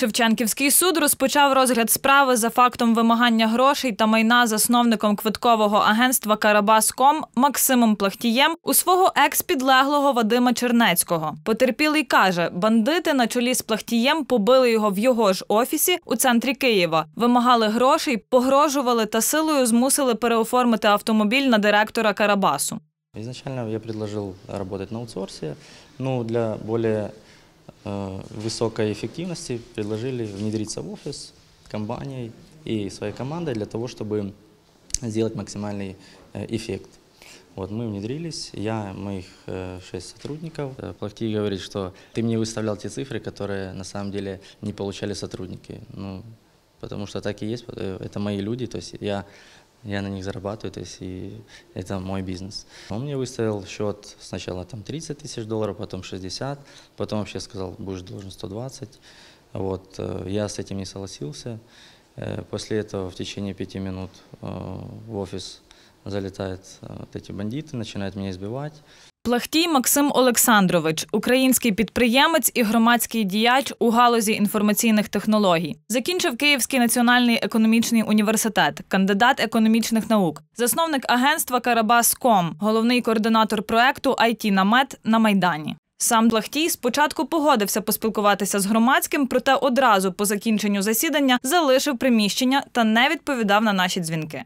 Шевченківський суд розпочав розгляд справи за фактом вимагання грошей та майна засновником квиткового агентства Карабас.Ком Максимом Плахтієм у свого екс-підлеглого Вадима Чернецького. Потерпілий каже, бандити на чолі з Плахтієм побили його в його ж офісі у центрі Києва, вимагали грошей, погрожували та силою змусили переоформити автомобіль на директора Карабасу. Изначально я предложил работать на аутсорсе, но для более высокой эффективности предложили внедриться в офис компанией и своей командой для того, чтобы сделать максимальный э, эффект. Вот мы внедрились, я, моих э, шесть сотрудников. Э, Плахтий говорит, что ты мне выставлял те цифры, которые на самом деле не получали сотрудники. Ну, потому что так и есть, э, это мои люди, то есть я, я на них зарабатываю, то есть и это мой бизнес. Он мне выставил счет сначала там 30 тысяч долларов, потом 60, потом вообще сказал, будешь должен 120. Вот, э, я с этим не согласился. Э, После этого в течение пяти минут э, в офис залетают вот эти бандиты, начинают меня избивать. Плахтій Максим Олександрович, український підприємець і громадський діяч у галузі інформаційних технологій. Закінчив Київський національний економічний університет, кандидат економічних наук, засновник агентства Карабас.Ком, головний координатор проекту IT намет на Майдані. Сам Плахтій спочатку погодився поспілкуватися з громадським, проте одразу по закінченню засідання залишив приміщення та не відповідав на наші дзвінки.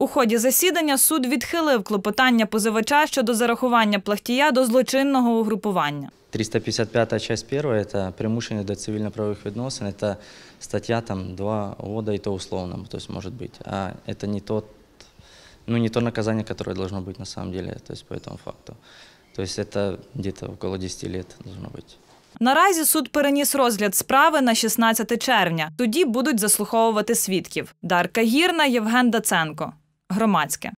У ході засідання суд відхилив клопотання позивача щодо зарахування плахтія до злочинного угрупування. 355 часть 1 – это примушение до цивильно-правовых відносин, это статья там два года и то условно, то есть может быть. А это не тот, ну не то наказание, которое должно быть на самом деле, то есть по этому факту. То есть это где-то около 10 лет должно быть. Наразі суд переніс розгляд справи на 16 червня. Тоді будуть заслуховувати свідків. Дарка Гірна, Євген Даценко. Громадське.